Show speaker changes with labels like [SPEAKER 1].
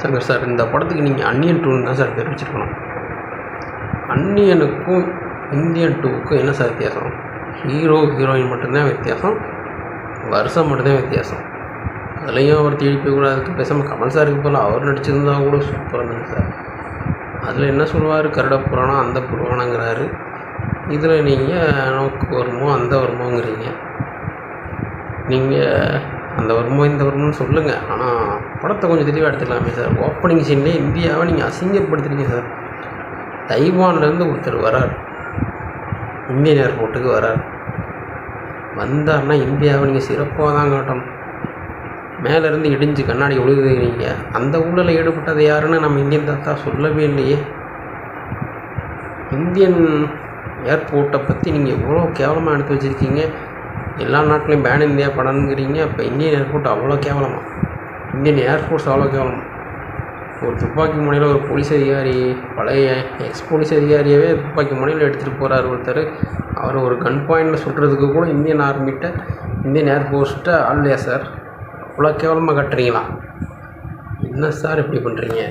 [SPEAKER 1] Sir sir இந்த படத்துக்கு நீங்கள் அன்னியன் டூன்னு தான் சார் பேர் வச்சுருக்கணும். அன்னியனுக்கும் இந்தியன் டூவுக்கும் என்ன சார் வித்தியாசம்? ஹீரோ ஹீரோயின் மட்டும்தான் வித்தியாசம். வருஷம் மட்டும்தான் வித்தியாசம். அதுலேயும் அவர் தேடி போய்க்கூடாதுக்கு பேசாமல் கமல் சாருக்கு போல் அவர் நடிச்சிருந்தா கூட சூப்பராக இருந்தது சார். அதில் என்ன சொல்லுவார்? கருட புராணம் அந்த புராணங்கிறாரு. இதில் நீங்கள் நோக்கு வருமோ அந்த வருமோங்கிறீங்க. நீங்கள் அந்த வருமோ இந்த வருமோன்னு சொல்லுங்கள் ஆனால் படத்தை கொஞ்சம் தெளிவாக எடுத்துக்கலாமே சார். ஓப்பனிங் சீன்லேயே இந்தியாவை நீங்கள் அசிங்கப்படுத்துறீங்க சார். தைவான்லேருந்து ஒருத்தர் வரார். இந்தியன் ஏர்போர்ட்டுக்கு வரார். வந்தார்னா இந்தியாவை நீங்கள் சிறப்பாக தான் காட்டணும். மேலேருந்து இடிஞ்சு கண்ணாடி விழுகுறீங்க அந்த ஊழலில் ஈடுபட்டது யாருன்னு நம்ம இந்தியன் தாத்தா சொல்லவே இல்லையே. இந்தியன் ஏர்போர்ட்டை பற்றி நீங்கள் எவ்வளோ கேவலமாக எடுத்து வச்சுருக்கீங்க. எல்லா நாட்டிலையும் பேன் இந்தியா படம்ங்கிறீங்க அப்போ இந்தியன் ஏர்போர்ட் அவ்வளோ கேவலமா? இந்தியன் ஏர்ஃபோர்ஸ் அவ்வளோ கேவலமா? ஒரு துப்பாக்கி முனையில் ஒரு போலீஸ் அதிகாரி பழைய எக்ஸ் போலீஸ் அதிகாரியவே துப்பாக்கி முனையில் எடுத்துகிட்டு போகிறார் ஒருத்தர். அவர் ஒரு கன் பாயிண்டில் சுட்டுறதுக்கு கூட இந்தியன் ஆர்மிட்ட இந்தியன் ஏர்ஃபோர்ஸ்கிட்ட ஆள் இல்லையா சார் அவ்வளோ கேவலமாக கட்டுறீங்களா? என்ன சார் இப்படி பண்ணுறீங்க